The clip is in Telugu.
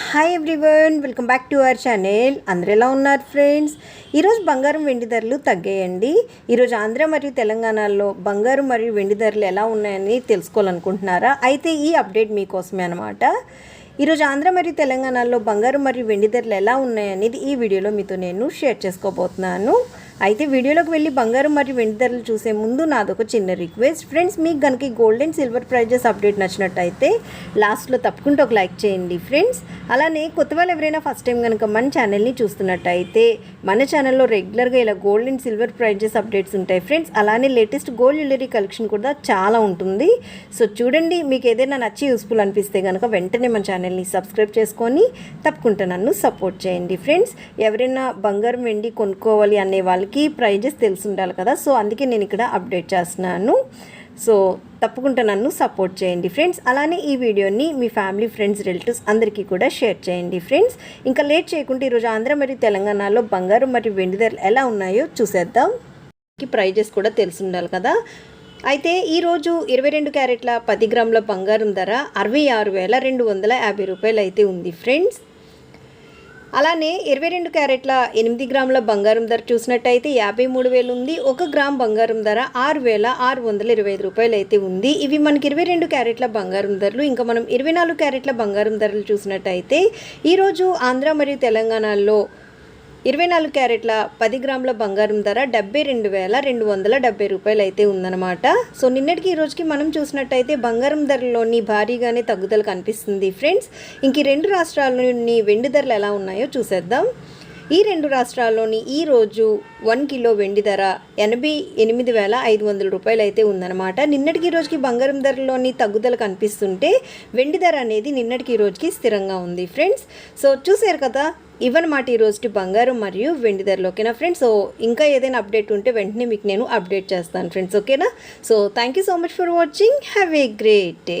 Hi everyone welcome back to our channel అందరు ఎలా ఉన్నారు ఫ్రెండ్స్ ఈరోజు బంగారం వెండి ధరలు తగ్గాయండి. ఈరోజు ఆంధ్ర మరియు తెలంగాణలో బంగారం మరియు వెండి ధరలు ఎలా ఉన్నాయని తెలుసుకోవాలనుకుంటున్నారా? అయితే ఈ అప్డేట్ మీకోసమే అనమాట ఈరోజు ఆంధ్ర మరియు తెలంగాణలో బంగారం మరియు వెండి ధరలు ఎలా ఉన్నాయనేది ఈ వీడియోలో మీతో నేను షేర్ చేసుకోబోతున్నాను. అయితే వీడియోలోకి వెళ్ళి బంగారం మరియు వెండి ధరలు చూసే ముందు నాదొక చిన్న రిక్వెస్ట్. ఫ్రెండ్స్ మీకు కనుక gold and silver prizes update నచ్చినట్టయితే లాస్ట్లో తప్పకుండా ఒక లైక్ చేయండి ఫ్రెండ్స్. అలానే కొత్త వాళ్ళు ఎవరైనా ఫస్ట్ టైం కనుక మన ఛానల్ని చూస్తున్నట్టయితే మన ఛానల్లో రెగ్యులర్గా ఇలా gold and silver prizes updates ఉంటాయి ఫ్రెండ్స్. అలానే లేటెస్ట్ గోల్డ్ జ్యువెలరీ కలెక్షన్ కూడా చాలా ఉంటుంది. సో చూడండి మీకు ఏదైనా నచ్చి యూస్ఫుల్ అనిపిస్తే కనుక వెంటనే మన ఛానల్ని సబ్స్క్రైబ్ చేసుకొని తప్పకుండా నన్ను సపోర్ట్ చేయండి ఫ్రెండ్స్. ఎవరైనా బంగారం వెండి కొనుక్కోవాలి అనే వాళ్ళకి ప్రైజెస్ తెలిసి ఉండాలి కదా. సో అందుకే నేను ఇక్కడ అప్డేట్ చేస్తున్నాను. సో తప్పకుండా నన్ను సపోర్ట్ చేయండి ఫ్రెండ్స్. అలానే ఈ వీడియోని మీ ఫ్యామిలీ ఫ్రెండ్స్ రిలేటివ్స్ అందరికీ కూడా షేర్ చేయండి ఫ్రెండ్స్. ఇంకా లేట్ చేయకుండా ఈరోజు ఆంధ్ర మరియు తెలంగాణలో బంగారం మరియు వెండి ధరలు ఎలా ఉన్నాయో చూసేద్దాం. ప్రైజెస్ కూడా తెలిసి ఉండాలి కదా. అయితే ఈరోజు ఇరవై రెండు క్యారెట్ల పది గ్రాముల బంగారం ధర అరవై ఆరు వేల రెండు వందల యాభై రూపాయలు అయితే ఉంది ఫ్రెండ్స్. అలానే ఇరవై రెండు క్యారెట్ల ఎనిమిది గ్రాముల బంగారం ధర చూసినట్టయితే యాభై మూడు వేలు ఉంది. ఒక గ్రామ్ బంగారం ధర ఆరు వేల ఆరు వందల ఇరవై ఐదు రూపాయలు అయితే ఉంది. ఇవి మనకి ఇరవై రెండు క్యారెట్ల బంగారం ధరలు ఇంకా మనం ఇరవై నాలుగు క్యారెట్ల బంగారం ధరలు చూసినట్టయితే ఈరోజు ఆంధ్ర మరియు తెలంగాణలో ఇరవై నాలుగు క్యారెట్ల పది గ్రాముల బంగారం ధర డెబ్బై రెండు వేల రెండు వందల డెబ్బై రూపాయలు అయితే ఉందన్నమాట. సో నిన్నటికి ఈ రోజుకి మనం చూసినట్టయితే బంగారం ధరలోని భారీగానే తగ్గుదల కనిపిస్తుంది ఫ్రెండ్స్. ఇంక ఈ రెండు రాష్ట్రాల్లోని వెండి ధరలు ఎలా ఉన్నాయో చూసేద్దాం. ఈ రెండు రాష్ట్రాల్లోని ఈ రోజు వన్ కిలో వెండి ధర ఎనభై ఎనిమిది వేల ఐదు వందల రూపాయలు అయితే ఉందన్నమాట. నిన్నటికి ఈ రోజుకి బంగారం ధరలోని తగ్గుదల కనిపిస్తుంటే వెండి ధర అనేది నిన్నటికి ఈ రోజుకి స్థిరంగా ఉంది ఫ్రెండ్స్. సో చూసారు కదా ఇవన్నమాట ఈరోజుకి బంగారం మరియు వెండి ధరలు ఓకేనా ఫ్రెండ్స్ సో ఇంకా ఏదైనా అప్డేట్ ఉంటే వెంటనే మీకు నేను అప్డేట్ చేస్తాను ఫ్రెండ్స్ ఓకేనా? So thank you so much for watching have a great day